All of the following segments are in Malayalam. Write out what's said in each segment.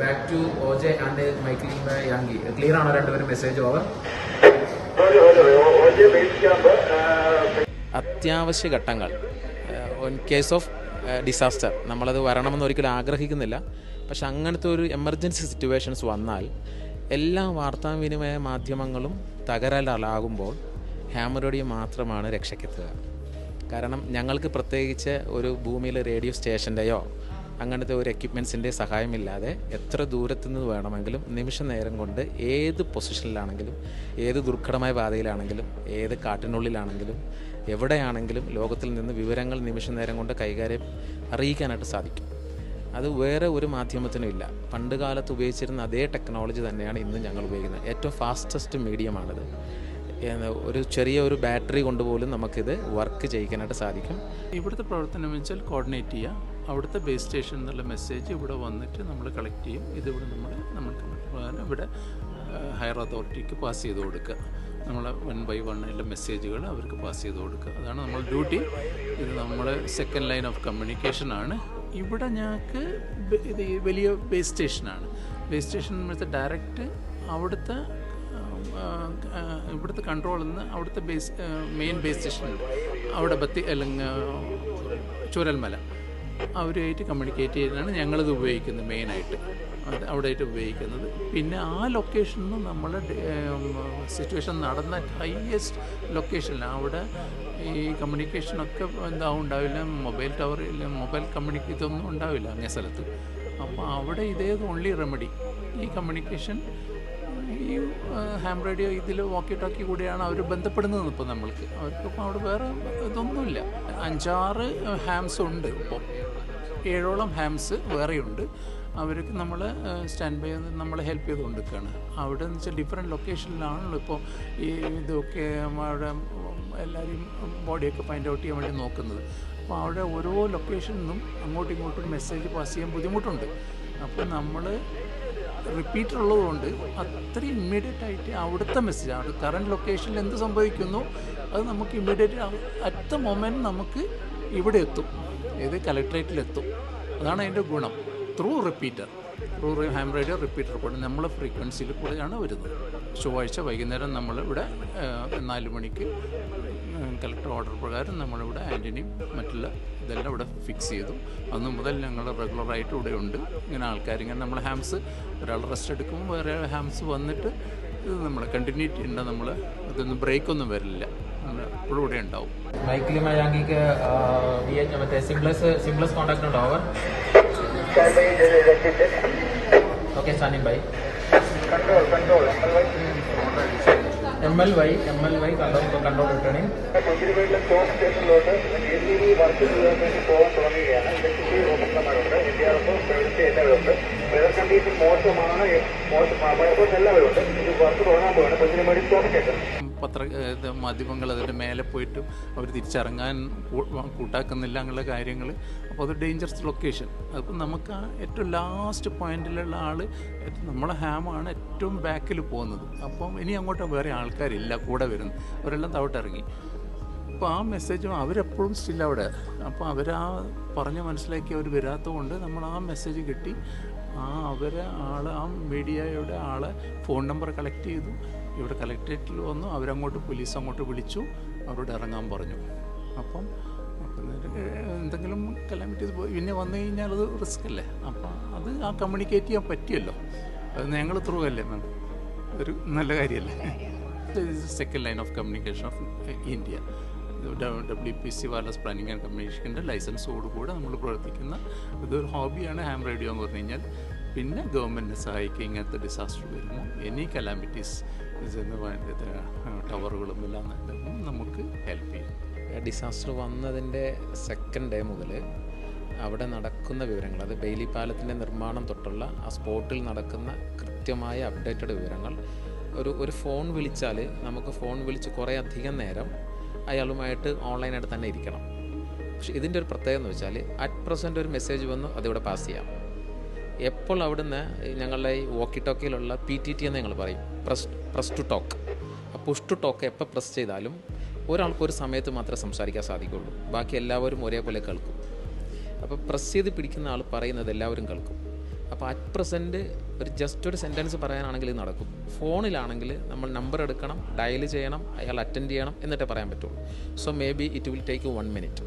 Back to O J and Michael Yankee clear ആണോ രണ്ടുപേരും? മെസ്സേജ് ഓവർ അത്യാവശ്യ ഘട്ടങ്ങൾ. ഇൻ കേസ് ഓഫ് ഡിസാസ്റ്റർ നമ്മളത് വരണമെന്ന് ഒരിക്കലും ആഗ്രഹിക്കുന്നില്ല. പക്ഷെ അങ്ങനത്തെ ഒരു എമർജൻസി സിറ്റുവേഷൻസ് വന്നാൽ എല്ലാ വാർത്താവിനിമയ മാധ്യമങ്ങളും തകരാറിലാകുമ്പോൾ ഹാമറോഡിയ മാത്രമാണ് രക്ഷയ്ക്കെത്തുക. കാരണം ഞങ്ങൾക്ക് പ്രത്യേകിച്ച് ഒരു ഭൂമിയിലെ റേഡിയോ സ്റ്റേഷന്റെയോ അങ്ങനത്തെ ഒരു എക്യുപ്മെൻസിന്റെ സഹായമില്ലാതെ എത്ര ദൂരത്തു നിന്ന് വേണമെങ്കിലും നിമിഷ നേരം കൊണ്ട് ഏത് പൊസിഷനിലാണെങ്കിലും ഏത് ദുർഘടമായ പാതയിലാണെങ്കിലും ഏത് കാട്ടിനുള്ളിലാണെങ്കിലും എവിടെയാണെങ്കിലും ലോകത്തിൽ നിന്ന് വിവരങ്ങൾ നിമിഷ നേരം കൊണ്ട് കൈകാര്യം അറിയിക്കാനായിട്ട് സാധിക്കും. അത് വേറെ ഒരു മാധ്യമത്തിനും ഇല്ല. പണ്ട് കാലത്ത് ഉപയോഗിച്ചിരുന്ന അതേ ടെക്നോളജി തന്നെയാണ് ഇന്ന് ഞങ്ങൾ ഉപയോഗിക്കുന്നത്. ഏറ്റവും ഫാസ്റ്റസ്റ്റ് മീഡിയമാണിത് ഒരു ചെറിയ ഒരു ബാറ്ററി കൊണ്ടുപോലും നമുക്കിത് വർക്ക് ചെയ്യിക്കാനായിട്ട് സാധിക്കും. ഇവിടുത്തെ പ്രവർത്തനം വെച്ചാൽ കോർഡിനേറ്റ് ചെയ്യുക. അവിടുത്തെ ബേസ് സ്റ്റേഷൻ എന്നുള്ള മെസ്സേജ് ഇവിടെ വന്നിട്ട് നമ്മൾ കളക്ട് ചെയ്യും. ഇതിവിടെ നമ്മൾ നമ്മൾ പ്രകാരം ഇവിടെ ഹയർ അതോറിറ്റിക്ക് പാസ് ചെയ്ത് കൊടുക്കുക. നമ്മൾ വൺ ബൈ വൺ എല്ലാ മെസ്സേജുകൾ അവർക്ക് പാസ് ചെയ്ത് കൊടുക്കുക. അതാണ് നമ്മൾ ഡ്യൂട്ടി ഇത് നമ്മൾ സെക്കൻഡ് ലൈൻ ഓഫ് കമ്മ്യൂണിക്കേഷൻ ആണ്. ഇവിടെ ഞങ്ങൾക്ക് ഇത് വലിയ ബേസ് സ്റ്റേഷനാണ് ബേസ് സ്റ്റേഷൻ വെച്ചാൽ ഡയറക്റ്റ് അവിടുത്തെ ഇവിടുത്തെ കൺട്രോളിൽ നിന്ന് അവിടുത്തെ ബേസ് മെയിൻ ബേസ് സ്റ്റേഷനുണ്ട് അവിടെ ബത്തി അല്ലെങ്കിൽ ചൂരൽമല. അവരുമായിട്ട് കമ്മ്യൂണിക്കേറ്റ് ചെയ്യാനാണ് ഞങ്ങളിത് ഉപയോഗിക്കുന്നത് മെയിനായിട്ട് അവിടെയായിട്ട് ഉപയോഗിക്കുന്നത്. പിന്നെ ആ ലൊക്കേഷനിൽ നിന്ന് നമ്മൾ സിറ്റുവേഷൻ നടന്ന ഹയസ്റ്റ് ലൊക്കേഷനിലാണ് അവിടെ ഈ കമ്മ്യൂണിക്കേഷനൊക്കെ എന്താ ഉണ്ടാവില്ല. മൊബൈൽ ടവർ ഇല്ല മൊബൈൽ കമ്മ്യൂണിക്ക ഇതൊന്നും ഉണ്ടാവില്ല അങ്ങനെ സ്ഥലത്ത്. അപ്പോൾ അവിടെ ഇതേത് ഓൺലി റെമഡി ഈ കമ്മ്യൂണിക്കേഷൻ ഈ ഹാം റേഡിയോ ഇതിൽ വാക്കി ടോക്കി കൂടിയാണ് അവർ ബന്ധപ്പെടുന്നത് ഇപ്പോൾ നമ്മൾക്ക്. അവർക്കിപ്പോൾ അവിടെ വേറെ ഇതൊന്നുമില്ല. അഞ്ചാറ് ഹാംസ് ഉണ്ട് ഇപ്പോൾ ഏഴോളം ഹാംസ് വേറെയുണ്ട്. അവർക്ക് നമ്മൾ സ്റ്റാൻഡ് ബൈ നമ്മൾ ഹെൽപ്പ് ചെയ്ത് കൊടുക്കുകയാണ് അവിടെ എന്ന് വെച്ചാൽ ഡിഫറെന്റ് ലൊക്കേഷനിലാണല്ലോ ഇപ്പോൾ ഈ ഇതൊക്കെ അവിടെ എല്ലാവരെയും ബോഡിയൊക്കെ ഫൈൻഡ് ഔട്ട് ചെയ്യാൻ വേണ്ടി നോക്കുന്നത്. അപ്പോൾ അവിടെ ഓരോ ലൊക്കേഷനിൽ നിന്നും അങ്ങോട്ടും ഇങ്ങോട്ടും മെസ്സേജ് പാസ് ചെയ്യാൻ ബുദ്ധിമുട്ടുണ്ട്. അപ്പോൾ നമ്മൾ റിപ്പീറ്റർ ഉള്ളതുകൊണ്ട് അത്രയും ഇമ്മീഡിയറ്റ് ആയിട്ട് അവിടുത്തെ മെസ്സേജ് ആണ്. കറണ്ട് ലൊക്കേഷനിൽ എന്ത് സംഭവിക്കുന്നു അത് നമുക്ക് ഇമ്മീഡിയറ്റ് അറ്റ് ദ മൊമെന്റ് നമുക്ക് ഇവിടെ എത്തും. ഏത് കലക്ട്രേറ്റിലെത്തും അതാണ് അതിന്റെ ഗുണം. Through repeater through ham radio repeater കൂടെ നമ്മളെ ഫ്രീക്വൻസിയിൽ കൂടെയാണ് വരുന്നത്. ചൊവ്വാഴ്ച വൈകുന്നേരം നമ്മൾ ഇവിടെ നാല് മണിക്ക് കളക്ടർ ഓർഡർ പ്രകാരം നമ്മളിവിടെ ആന്റണിയും മറ്റുള്ള ഇതെല്ലാം ഇവിടെ ഫിക്സ് ചെയ്തു. അന്ന് മുതൽ ഞങ്ങൾ റെഗുലറായിട്ട് ഇവിടെ ഉണ്ട്. ഇങ്ങനെ ആൾക്കാർ ഇങ്ങനെ നമ്മൾ ഹാംസ് ഒരാൾ റെസ്റ്റ് എടുക്കും വേറെ ഹാംസ് വന്നിട്ട് ഇത് നമ്മൾ കണ്ടിന്യൂറ്റി ഉണ്ട്. നമ്മൾ ഇതൊന്നും ബ്രേക്കൊന്നും വരില്ല. എപ്പോഴും ഇവിടെ ഉണ്ടാവും. മൈക്കിലി മയാങ്കിക്ക് മറ്റേ സിംപ്ലസ് സിംപ്ലസ് കോൺടാക്ട് ഉണ്ടോ over okay standing by M L Y M L Y കണ്ടോ കണ്ടോ റിട്ടേണിംഗ് വർക്ക് ചെയ്യാൻ വേണ്ടി പോകാൻ തുടങ്ങുകയാണ് electricity ഓഫീസർമാരുണ്ട് N D R F private എല്ലാവരുണ്ട് ഇത് പത്ര മാധ്യമങ്ങൾ അതിന്റെ മേലെ പോയിട്ട് അവർ തിരിച്ചിറങ്ങാൻ കൂട്ടാക്കുന്നില്ല അങ്ങനെയുള്ള കാര്യങ്ങൾ അപ്പോൾ അത് ഡേഞ്ചറസ് ലൊക്കേഷൻ അതിപ്പോൾ നമുക്ക് ആ ഏറ്റവും ലാസ്റ്റ് പോയിന്റിലുള്ള ആൾ നമ്മളെ ഹാമാണ് ഏറ്റവും ബാക്കിൽ പോകുന്നത്. അപ്പം ഇനി അങ്ങോട്ട് വേറെ ആൾക്കാരില്ല കൂടെ വരുന്നത്. അവരെല്ലാം താവട്ടിറങ്ങി. അപ്പോൾ ആ മെസ്സേജും അവരെപ്പോഴും സ്റ്റിൽ അവിടെ. അപ്പോൾ അവരാ പറഞ്ഞ് മനസ്സിലാക്കി അവർ വരാത്തത് കൊണ്ട് നമ്മൾ ആ മെസ്സേജ് കിട്ടി. ആ അവരെ ആൾ ആ മീഡിയയുടെ ആളെ ഫോൺ നമ്പർ കളക്ട് ചെയ്തു. ഇവിടെ കളക്ട്രേറ്റിൽ വന്നു. അവരങ്ങോട്ട് പോലീസ് അങ്ങോട്ട് വിളിച്ചു. അവരോട് ഇറങ്ങാൻ പറഞ്ഞു. അപ്പം എന്തെങ്കിലും കലാമിറ്റീസ് പോയി. പിന്നെ വന്നു കഴിഞ്ഞാൽ അത് റിസ്ക് അല്ലേ? അപ്പം അത് ആ കമ്മ്യൂണിക്കേറ്റ് ചെയ്യാൻ പറ്റിയല്ലോ. അത് ഞങ്ങൾ ത്രൂ അല്ലേ മാം ഒരു നല്ല കാര്യമല്ലേ second line of communication of India W P C wireless planning and കമ്മ്യൂണിക്കേഷന്റെ ലൈസൻസോടുകൂടെ നമ്മൾ പ്രവർത്തിക്കുന്ന ഇതൊരു ഹോബിയാണ് ഹാം റേഡിയോ എന്ന് പറഞ്ഞു കഴിഞ്ഞാൽ. പിന്നെ ഗവൺമെന്റിനെ സഹായിക്കുക ഇങ്ങനത്തെ ഡിസാസ്റ്റർ വരുമ്പോൾ എനി കലാമിറ്റീസ് എന്ന് പറയുന്നത് ടവറുകളും എല്ലാം നമുക്ക് ഹെൽപ്പ് ചെയ്യും. ഡിസാസ്റ്റർ വന്നതിന്റെ സെക്കൻഡ് ഡേ മുതൽ അവിടെ നടക്കുന്ന വിവരങ്ങൾ അത് ബെയിലി പാലത്തിന്റെ നിർമ്മാണം തൊട്ടുള്ള ആ സ്പോട്ടിൽ നടക്കുന്ന കൃത്യമായ അപ്ഡേറ്റഡ് വിവരങ്ങൾ. ഒരു ഒരു ഫോൺ വിളിച്ചാൽ നമുക്ക് ഫോൺ വിളിച്ച് കുറേ അധികം നേരം അയാളുമായിട്ട് ഓൺലൈനായിട്ട് തന്നെ ഇരിക്കണം. പക്ഷെ ഇതിന്റെ ഒരു പ്രത്യേകത എന്ന് വെച്ചാൽ അറ്റ് പ്രസന്റ് ഒരു മെസ്സേജ് വന്നു അതിവിടെ പാസ് ചെയ്യാം. എപ്പോൾ അവിടുന്ന് ഞങ്ങളുടെ ഈ വോക്കി ടോക്കിലുള്ള പി ടി ടി എന്ന് ഞങ്ങൾ പറയും. പ്രസ് പ്രസ് ടു ടോക്ക് ആ പുഷ് ടു ടോക്ക് എപ്പോൾ പ്രസ് ചെയ്താലും ഒരാൾക്ക് ഒരു സമയത്ത് മാത്രമേ സംസാരിക്കാൻ സാധിക്കുള്ളൂ ബാക്കി എല്ലാവരും ഒരേപോലെ കേൾക്കും. അപ്പോൾ പ്രസ് ചെയ്ത് പിടിക്കുന്ന ആൾ പറയുന്നത് എല്ലാവരും കേൾക്കും. അപ്പോൾ അറ്റ് പ്രസന്റ് ഒരു ജസ്റ്റ് ഒരു സെന്റൻസ് പറയാനാണെങ്കിൽ ഇത് നടക്കും. ഫോണിലാണെങ്കിൽ നമ്മൾ നമ്പർ എടുക്കണം ഡയൽ ചെയ്യണം അയാൾ അറ്റൻഡ് ചെയ്യണം എന്നിട്ടേ പറയാൻ പറ്റുള്ളൂ. So maybe it will take one minute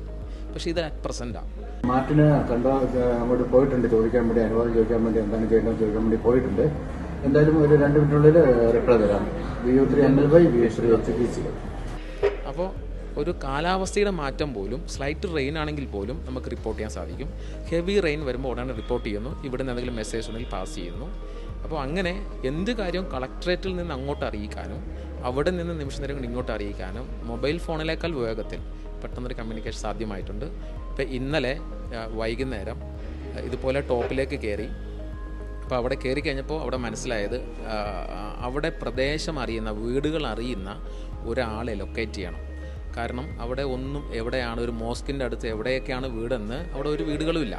പക്ഷേ ഇത് അറ്റ് പ്രസന്റാണ് മാർട്ടിന് കണ്ടോ അങ്ങോട്ട് പോയിട്ടുണ്ട് ചോദിക്കാൻ വേണ്ടി അനുവാദം ചോദിക്കാൻ വേണ്ടി എന്താണ് ചെയ്യേണ്ടത് ചോദിക്കാൻ വേണ്ടി പോയിട്ടുണ്ട്. എന്തായാലും ഒരു രണ്ട് മിനിറ്റിനുള്ളിൽ റിപ്ലൈ തരാം. V U three N L by V S three H B C അപ്പോൾ ഒരു കാലാവസ്ഥയുടെ മാറ്റം പോലും സ്ലൈറ്റ് റെയിൻ ആണെങ്കിൽ പോലും നമുക്ക് റിപ്പോർട്ട് ചെയ്യാൻ സാധിക്കും. ഹെവി റെയിൻ വരുമ്പോൾ ഉടനെ റിപ്പോർട്ട് ചെയ്യുന്നു. ഇവിടെ നിന്ന് എന്തെങ്കിലും മെസ്സേജ് ഉണ്ടെങ്കിൽ പാസ് ചെയ്യുന്നു. അപ്പോൾ അങ്ങനെ എന്ത് കാര്യവും കളക്ടറേറ്റിൽ നിന്ന് അങ്ങോട്ട് അറിയിക്കാനും അവിടെ നിന്ന് നിമിഷ നേരം കൊണ്ട് ഇങ്ങോട്ട് അറിയിക്കാനും മൊബൈൽ ഫോണിലേക്കാൾ വേഗത്തിൽ പെട്ടെന്നൊരു കമ്മ്യൂണിക്കേഷൻ സാധ്യമായിട്ടുണ്ട്. ഇപ്പോൾ ഇന്നലെ വൈകുന്നേരം ഇതുപോലെ ടോപ്പിലേക്ക് കയറി അപ്പോൾ അവിടെ കയറി കഴിഞ്ഞപ്പോൾ അവിടെ മനസ്സിലായത് അവിടെ പ്രദേശം അറിയുന്ന വീടുകൾ അറിയുന്ന ഒരാളെ ലൊക്കേറ്റ് ചെയ്യണം. കാരണം അവിടെ ഒന്നും എവിടെയാണ് ഒരു മോസ്കിന്റെ അടുത്ത് എവിടെയൊക്കെയാണ് വീടെന്ന് അവിടെ ഒരു വീടുകളുമില്ല.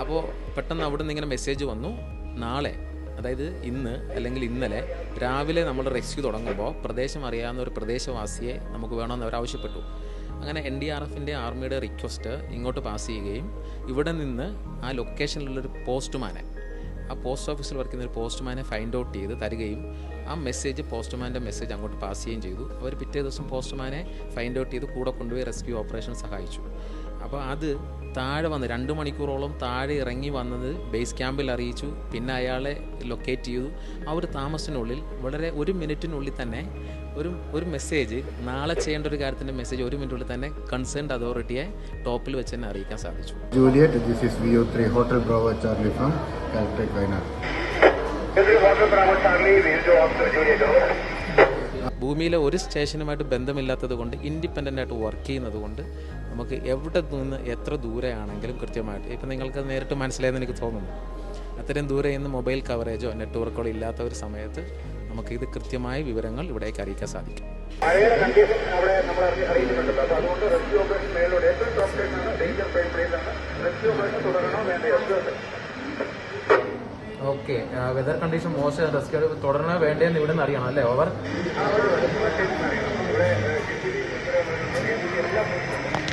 അപ്പോൾ പെട്ടെന്ന് അവിടെ നിന്ന് ഇങ്ങനെ മെസ്സേജ് വന്നു നാളെ അതായത് ഇന്ന് അല്ലെങ്കിൽ ഇന്നലെ രാവിലെ നമ്മൾ റെസ്ക്യൂ തുടങ്ങുമ്പോൾ പ്രദേശം അറിയാവുന്ന ഒരു പ്രദേശവാസിയെ നമുക്ക് വേണമെന്ന് അവർ ആവശ്യപ്പെട്ടു. അങ്ങനെ എൻ ഡി ആർ എഫിന്റെ ആർമിയുടെ റിക്വസ്റ്റ് ഇങ്ങോട്ട് പാസ് ചെയ്യുകയും ഇവിടെ നിന്ന് ആ ലൊക്കേഷനിലുള്ളൊരു പോസ്റ്റ്മാനെ ആ പോസ്റ്റ് ഓഫീസിൽ വർക്ക് ചെയ്യുന്ന ഒരു പോസ്റ്റ്മാനെ ഫൈൻഡ് ഔട്ട് ചെയ്ത് തരികയും ആ മെസ്സേജ് പോസ്റ്റ്മാന്റെ മെസ്സേജ് അങ്ങോട്ട് പാസ് ചെയ്യുകയും ചെയ്തു. അവർ പിറ്റേ ദിവസം പോസ്റ്റ്മാനെ ഫൈൻഡ് ഔട്ട് ചെയ്ത് കൂടെ കൊണ്ടുപോയി റെസ്ക്യൂ ഓപ്പറേഷൻ സഹായിച്ചു. അപ്പോൾ അത് താഴെ വന്ന് രണ്ട് മണിക്കൂറോളം താഴെ ഇറങ്ങി വന്നത് ബേസ് ക്യാമ്പിൽ അറിയിച്ചു. പിന്നെ അയാളെ ലൊക്കേറ്റ് ചെയ്തു. ആ ഒരു താമസത്തിനുള്ളിൽ വളരെ ഒരു മിനിറ്റിനുള്ളിൽ തന്നെ ഒരു ഒരു മെസ്സേജ് നാളെ ചെയ്യേണ്ട ഒരു കാര്യത്തിന്റെ മെസ്സേജ് ഒരു മിനിറ്റിനുള്ളിൽ തന്നെ കൺസേൺഡ് അതോറിറ്റിയെ ടോപ്പിൽ വെച്ച് തന്നെ അറിയിക്കാൻ സാധിച്ചു. Juliet this is V U three hotel bravo Charlie from Wayanad ഭൂമിയിലെ ഒരു സ്റ്റേഷനുമായിട്ട് ബന്ധമില്ലാത്തത് കൊണ്ട് ഇൻഡിപെൻഡന്റ് ആയിട്ട് വർക്ക് ചെയ്യുന്നത് കൊണ്ട് നമുക്ക് എവിടെ നിന്ന് എത്ര ദൂരെയാണെങ്കിലും കൃത്യമായിട്ട്. ഇപ്പം നിങ്ങൾക്ക് നേരിട്ട് മനസ്സിലായെന്ന് എനിക്ക് തോന്നുന്നു. അത്രയും ദൂരെ നിന്ന് മൊബൈൽ കവറേജോ നെറ്റ്വർക്കോ ഇല്ലാത്ത ഒരു സമയത്ത് നമുക്ക് ഇത് കൃത്യമായ വിവരങ്ങൾ ഇവിടേക്ക് അറിയിക്കാൻ സാധിക്കും. ഓക്കെ വെതർ കണ്ടീഷൻ മോശം റെസ്ക്യൂ തുടരണോ വേണ്ടതെന്ന് ഇവിടെ നിന്ന് അറിയണം അല്ലേ ഓവർ?